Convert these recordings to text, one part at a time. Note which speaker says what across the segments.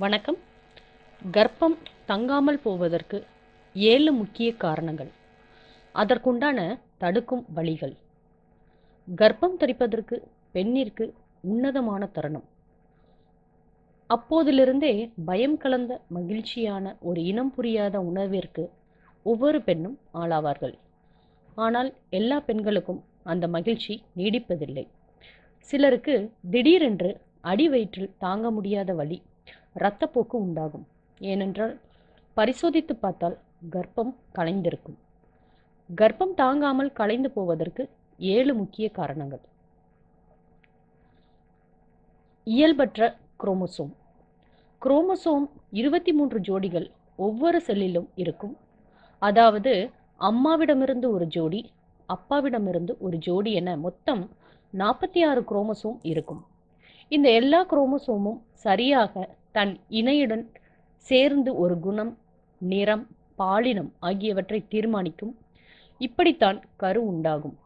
Speaker 1: வணக்கம். கர்ப்பம் தங்காமல் போவதற்கு ஏழு முக்கிய காரணங்கள். அதற்குண்டான தடுக்கும் வழிகள். கர்ப்பம் தரிப்பதற்கு பெண்ணிற்கு உன்னதமான தருணம். அப்போதிலிருந்தே பயம் கலந்த மகிழ்ச்சியான ஒரு இனம் புரியாத உணர்விற்கு ஒவ்வொரு பெண்ணும் ஆளாவார்கள். ஆனால் எல்லா பெண்களுக்கும் அந்த மகிழ்ச்சி நீடிப்பதில்லை. சிலருக்கு திடீரென்று அடி வயிற்றில் தாங்க முடியாத வலி இரத்தப்போக்கு உண்டாகும். ஏனென்றால் பரிசோதித்து பார்த்தால் கர்ப்பம் கலைந்திருக்கும். கர்ப்பம் தாங்காமல் கலைந்து போவதற்கு ஏழு முக்கிய காரணங்கள். இயல்பற்ற குரோமோசோம். குரோமோசோம் இருபத்தி மூன்று ஜோடிகள் ஒவ்வொரு செல்லிலும் இருக்கும். அதாவது அம்மாவிடமிருந்து ஒரு ஜோடி அப்பாவிடமிருந்து ஒரு ஜோடி என மொத்தம் நாற்பத்தி ஆறு குரோமோசோம் இருக்கும். இந்த எல்லா குரோமோசோமும் சரியாக தன் இணையுடன் சேர்ந்து ஒரு குணம் நிறம் பாலினம் ஆகியவற்றை தீர்மானிக்கும். இப்படித்தான் கரு உண்டாகும்.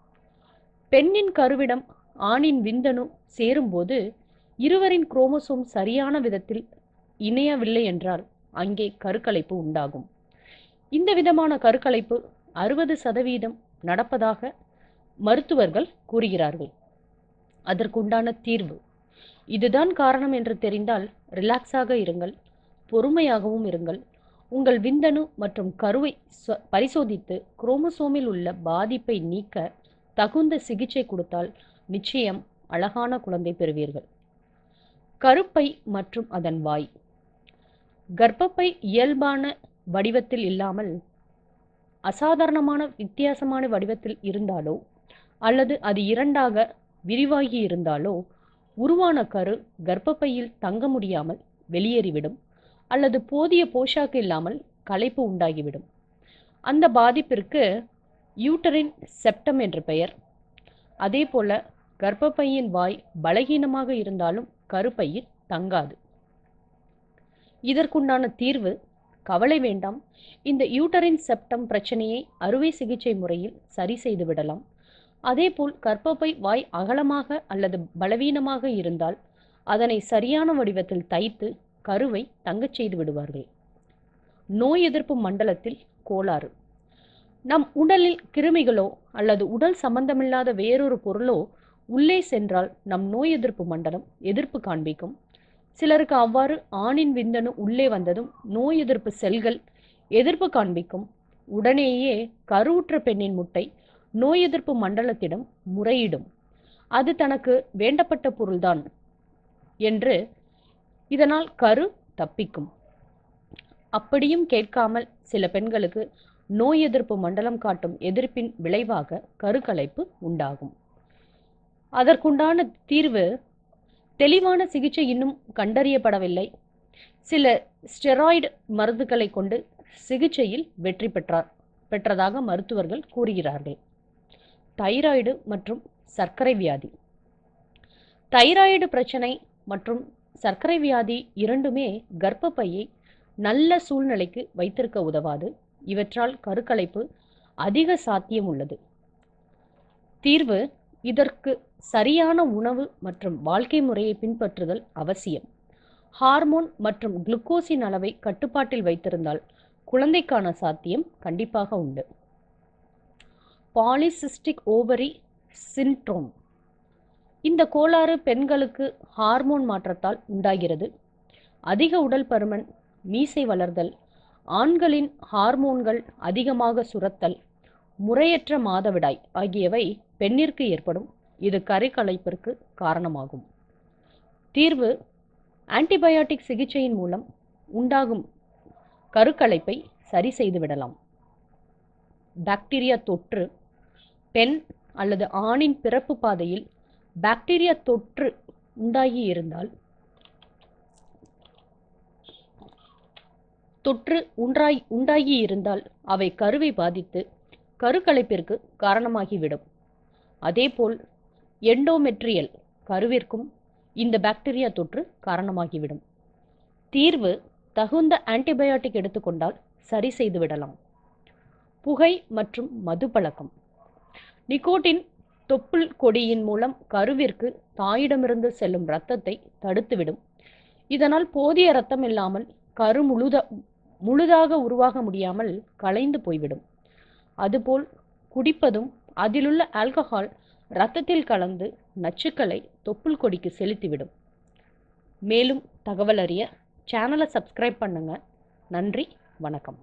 Speaker 1: பெண்ணின் கருவிடம் ஆணின் விந்தணு சேரும்போது இருவரின் குரோமோசோம் சரியான விதத்தில் இணையவில்லை என்றால் அங்கே கருக்கலைப்பு உண்டாகும். இந்த விதமான கருக்கலைப்பு அறுபது சதவீதம் நடப்பதாக மருத்துவர்கள் கூறுகிறார்கள். அதற்குண்டான தீர்வு. இதுதான் காரணம் என்று தெரிந்தால் ரிலாக்ஸாக இருங்கள் பொறுமையாகவும் இருங்கள். உங்கள் விந்தணு மற்றும் கருவை பரிசோதித்து குரோமோசோமில் உள்ள பாதிப்பை நீக்க தகுந்த சிகிச்சை கொடுத்தால் நிச்சயம் அழகான குழந்தை பெறுவீர்கள். கருப்பை மற்றும் அதன் வாய். கர்ப்பப்பை இயல்பான வடிவத்தில் இல்லாமல் அசாதாரணமான வித்தியாசமான வடிவத்தில் இருந்தாலோ அல்லது அது இரண்டாக விரிவாகி இருந்தாலோ உருவான கரு கர்ப்பப்பையில் தங்க முடியாமல் வெளியேறிவிடும் அல்லது போதிய போஷாக்கு இல்லாமல் களைப்பு உண்டாகிவிடும். அந்த பாதிப்பிற்கு யூட்டரின் செப்டம் என்று பெயர். அதேபோல கர்ப்பப்பையின் வாய் பலகீனமாக இருந்தாலும் கருப்பையில் தங்காது. இதற்குண்டான தீர்வு கவலை வேண்டாம். இந்த யூட்டரின் செப்டம் பிரச்சனையை அறுவை சிகிச்சை முறையில் சரி செய்து விடலாம். அதேபோல் கர்ப்பப்பை வாய் அகலமாக அல்லது பலவீனமாக இருந்தால் அதனை சரியான வடிவத்தில் தைத்து கருவை தங்கச் செய்து விடுவார்கள். நோய் எதிர்ப்பு மண்டலத்தில் கோளாறு. நம் உடலில் கிருமிகளோ அல்லது உடல் சம்பந்தமில்லாத வேறொரு பொருளோ உள்ளே சென்றால் நம் நோய் எதிர்ப்பு மண்டலம் எதிர்ப்பு காண்பிக்கும். சிலருக்கு அவ்வாறு ஆணின் விந்தணு உள்ளே வந்ததும் நோய் எதிர்ப்பு செல்கள் எதிர்ப்பு காண்பிக்கும். உடனேயே கருவுற்ற பெண்ணின் முட்டை நோய் எதிர்ப்பு மண்டலத்திடம் முறையிடும். அது தனக்கு வேண்டப்பட்ட பொருள்தான் என்று இதனால் கரு தப்பிக்கும். அப்படியும் கேட்காமல் சில பெண்களுக்கு நோய் எதிர்ப்பு மண்டலம் காட்டும் எதிர்ப்பின் விளைவாக கருக்கலைப்பு உண்டாகும். அதற்குண்டான தீர்வு தெளிவான சிகிச்சை இன்னும் கண்டறியப்படவில்லை. சில ஸ்டெராய்டு மருந்துகளை கொண்டு சிகிச்சையில் வெற்றி பெற்றார் பெற்றதாக மருத்துவர்கள் கூறுகிறார்கள். தைராய்டு மற்றும் சர்க்கரை வியாதி. தைராய்டு பிரச்சனை மற்றும் சர்க்கரை வியாதி இரண்டுமே கர்ப்பப்பையை நல்ல சூழ்நிலைக்கு வைத்திருக்க உதவாது. இவற்றால் கருக்கலைப்பு அதிக சாத்தியம் உள்ளது. தீர்வு இதற்கு சரியான உணவு மற்றும் வாழ்க்கை முறையை பின்பற்றுதல் அவசியம். ஹார்மோன் மற்றும் குளுக்கோஸின் அளவை கட்டுப்பாட்டில் வைத்திருந்தால் குழந்தைக்கான சாத்தியம் கண்டிப்பாக உண்டு. பாலிசிஸ்டிக் ஓவரி சின்ட்ரோம் இந்த கோளாறு பெண்களுக்கு ஹார்மோன் மாற்றத்தால் உண்டாகிறது. அதிக உடல் பருமன் மீசை வளர்தல் ஆண்களின் ஹார்மோன்கள் அதிகமாக சுரத்தல் முறையற்ற மாதவிடாய் ஆகியவை பெண்ணிற்கு ஏற்படும். இது கருக்கலைப்பிற்கு காரணமாகும். தீர்வு ஆன்டிபயாட்டிக் சிகிச்சையின் மூலம் உண்டாகும் கருக்கலைப்பை சரி செய்து விடலாம் பாக்டீரியா தொற்று பெண் அல்லது ஆணின் பிறப்பு பாதையில் பாக்டீரியா தொற்று உண்டாகி இருந்தால் தொற்று உண்டாய் உண்டாகி இருந்தால் அவை கருவை பாதித்து கருக்கலைப்பிற்கு காரணமாகிவிடும். அதேபோல் எண்டோமெட்ரியல் கருவிற்கும் இந்த பாக்டீரியா தொற்று காரணமாகிவிடும். தீர்வு தகுந்த ஆன்டிபயாட்டிக் எடுத்துக்கொண்டால் சரி செய்து விடலாம் புகை மற்றும் மது பழக்கம் நிக்கோட்டின் தொப்புள் கொடியின் மூலம் கருவிற்கு தாயிடமிருந்து செல்லும் இரத்தத்தை தடுத்துவிடும். இதனால் போதிய இரத்தம் இல்லாமல் கரு முழுத முழுதாக உருவாக முடியாமல் கலைந்து போய்விடும். அதுபோல் குடிப்பதும் அதிலுள்ள ஆல்கஹால் இரத்தத்தில் கலந்து நச்சுக்களை தொப்புள் கொடிக்கு செலுத்திவிடும். மேலும் தகவல் அறிய சேனலை சப்ஸ்கிரைப் பண்ணுங்க. நன்றி வணக்கம்.